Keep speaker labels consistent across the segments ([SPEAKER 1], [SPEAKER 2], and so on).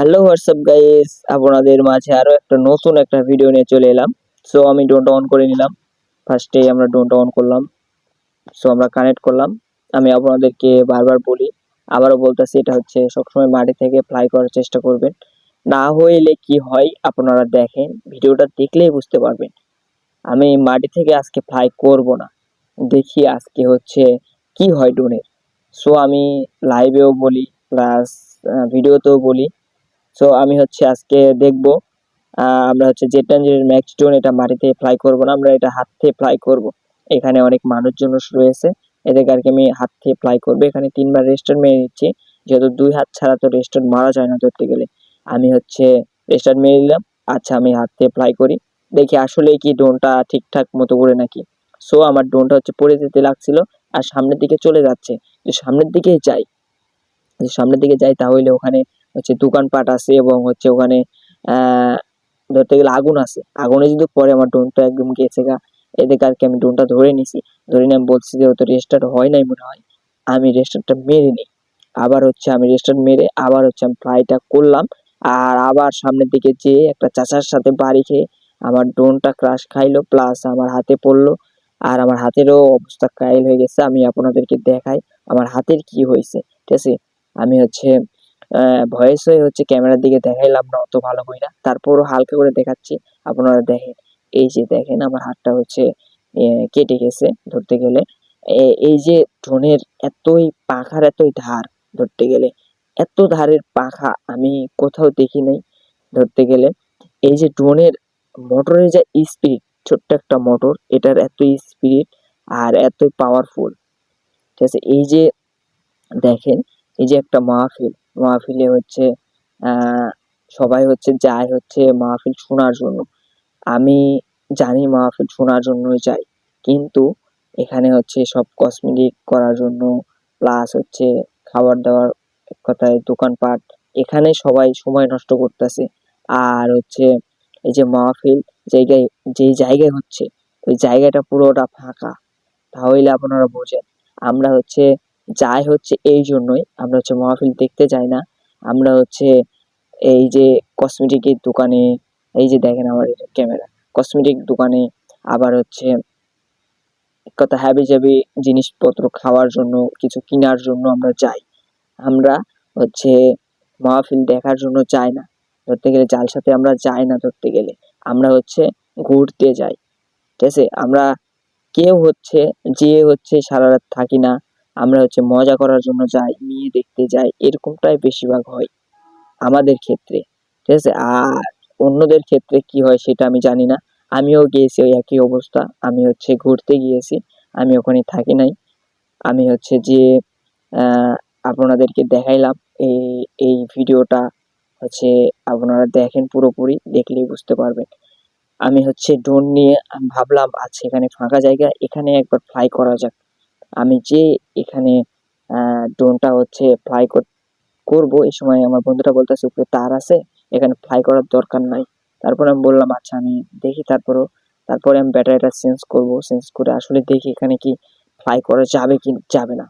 [SPEAKER 1] Hello WhatsApp guys আপনাদের মাঝে আরও একটা নতুন একটা ভিডিও নিয়ে চলে এলাম। সো আমি ড্রোনটা অন করে নিলাম। ফার্স্টে আমরা ড্রোনটা অন করলাম। সো আমরা কানেক্ট করলাম। আমি আপনাদেরকে বারবার বলি, আবারও বলতেছি, এটা হচ্ছে সবসময় মাটি থেকে ফ্লাই করার চেষ্টা করবেন। না হইলে কি হয়, আপনারা দেখেন, ভিডিওটা দেখলেই বুঝতে পারবেন। আমি মাটি থেকে আজকে ফ্লাই করব না। দেখি আজকে হচ্ছে কি হয় ড্রোনের সো আমি লাইভেও বলি প্লাস ভিডিওতেও বলি। সো আমি হচ্ছে আজকে দেখব আমরা হচ্ছে টাঞ্জিনের ম্যাক্স ড্রোন এটা মাটিতে ফ্লাই করব না, আমরা এটা হাত থেকে ফ্লাই করব। এখানে অনেক মানুষজন রয়েছে, এদেরকে আর কি আমি হাত থেকে ফ্লাই করব। এখানে তিনবার রেস্টার মেরে নিচ্ছি, যেহেতু দুই হাত ছাড়া তো রেস্টার মারা যায় না ধরতে গেলে। আমি হচ্ছে রেস্টার মেরে নিলাম আচ্ছা আমি হাত থেকে ফ্লাই করি। দেখি আসলে কি ড্রোনটা ঠিকঠাক মতো করে নাকি। সো আমার ড্রোনটা হচ্ছে পড়ে যেতে লাগছিল, আর সামনের দিকে চলে যাচ্ছে। যে সামনের দিকেই যাই সামনের দিকে যাই তাহলে ওখানে হচ্ছে দোকানপাট আছে এবং হচ্ছে ওখানে ধরতে গেলে আগুন আছে। আগুনে যদি পরে আমার ড্রোনটা একদম গেছে গা। এদিকে আর কি আমি ড্রোনটা ধরে নিছি। ধরে নিয়ে আমি বলছি যে হয়তো রেস্টার্ট হয় নাই মনে হয়। আমি রেস্টারটা মেরে নিই। আবার হচ্ছে আমি রেস্টার্ট মেরে আবার হচ্ছে আমি ফ্লাইটা করলাম। আর আবার সামনের দিকে যেয়ে একটা চাচার সাথে বাড়ি খেয়ে আমার ড্রোনটা ক্রাশ খাইলো প্লাস আমার হাতে পড়ল। আর আমার হাতেরও অবস্থা কাইল হয়ে গেছে। আমি আপনাদেরকে দেখাই আমার হাতের কি হয়েছে। ঠিক আছে? আমি হচ্ছে ভয়েস হয়ে হচ্ছে ক্যামেরার দিকে দেখাইলাম না, অত ভালো করে না। তারপরও হালকা করে দেখাচ্ছি। আপনারা দেখেন, এই যে দেখেন আমার হাতটা হচ্ছে কেটে গেছে ধরতে গেলে। এই যে ড্রোনের এতই পাখার এতই ধার ধরতে গেলে, এত ধারের পাখা আমি কোথাও দেখি নাই ধরতে গেলে। এই যে ড্রোনের মোটরের যে স্পিড ছোট্ট একটা মোটর, এটার এত স্পিড আর এতই পাওয়ারফুল ঠিক আছে, এই যে দেখেন এই যে একটা মাহফিল, মাহফিলে হচ্ছে সবাই হচ্ছে যায় হচ্ছে মাহফিল শোনার জন্য। আমি জানি মাহফিল শোনার জন্যই যাই, কিন্তু এখানে হচ্ছে সব কসমেটিক করার জন্য প্লাস হচ্ছে খাবার দাবার কথায় দোকানপাট, এখানে সবাই সময় নষ্ট করতেছে। আর হচ্ছে এই যে মাহফিল জায়গায়, যেই জায়গায় হচ্ছে, ওই জায়গাটা পুরোটা ফাঁকা, তাহলে আপনারা বোঝেন। আমরা হচ্ছে যাই হচ্ছে এই জন্যই। আমরা হচ্ছে মাহফিল দেখতে যাই না। আমরা হচ্ছে এই যে কসমেটিকের দোকানে, এই যে দেখেন আমার ক্যামেরা কসমেটিক দোকানে আবার হচ্ছে কথা হ্যাবি জাবি জিনিসপত্র খাওয়ার জন্য, কিছু কেনার জন্য আমরা যাই। আমরা হচ্ছে মাহফিল দেখার জন্য যাই না। ধরতে গেলে জাল সাথে আমরা যাই না ধরতে গেলে, আমরা হচ্ছে ঘুরতে যাই। ঠিক আছে? আমরা কেউ হচ্ছে, যে হচ্ছে সারা রাত থাকি না আমরা হচ্ছে মজা করার জন্য যাই মেয়ে দেখতে যাই, এরকমটাই বেশিরভাগ হয় আমাদের ক্ষেত্রে। ঠিক আছে? আর অন্যদের ক্ষেত্রে কি হয় সেটা আমি জানি না। আমিও গিয়েছি ওই একই অবস্থা। আমি হচ্ছে ঘুরতে গিয়েছি। আমি ওখানে থাকি নাই। আমি হচ্ছে যে আপনাদেরকে দেখাইলাম। এই এই ভিডিওটা হচ্ছে আপনারা দেখেন পুরোপুরি, দেখলেই বুঝতে পারবেন। আমি হচ্ছে ড্রোন নিয়ে ভাবলাম আচ্ছা এখানে ফাঁকা জায়গা, এখানে একবার ফ্লাই করা যাক। আমি যে এখানে ড্রোনটা হচ্ছে ফ্লাই করব, এই সময় আমার বন্ধুটা বলতেছে, উপরে তার আছে, এখানে ফ্লাই করার দরকার নাই। তারপর আমি বললাম আচ্ছা আমি দেখি তারপরও। তারপরে আমি ব্যাটারিটা চেঞ্জ করব চেঞ্জ করে আসলে দেখি এখানে কি ফ্লাই করা যাবে কি যাবে না।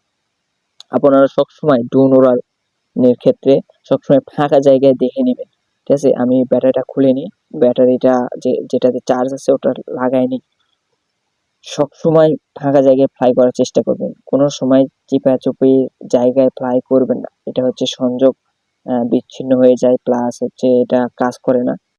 [SPEAKER 1] আপনারা সবসময় ড্রোন ওড়ানোর ক্ষেত্রে সবসময় ফাঁকা জায়গায় দেখে নেবেন, ঠিক আছে? আমি ব্যাটারিটা খুলে নিই, ব্যাটারিটা যে, যেটাতে চার্জ আছে, ওটা লাগাই নিই। সবসময় ফাঁকা জায়গায় ফ্লাই করার চেষ্টা করবেন। কোনো সময় চিপাচুপি জায়গায় ফ্লাই করবেন না। এটা হচ্ছে সংযোগ বিচ্ছিন্ন হয়ে যায় প্লাস হচ্ছে এটা কাজ করে না।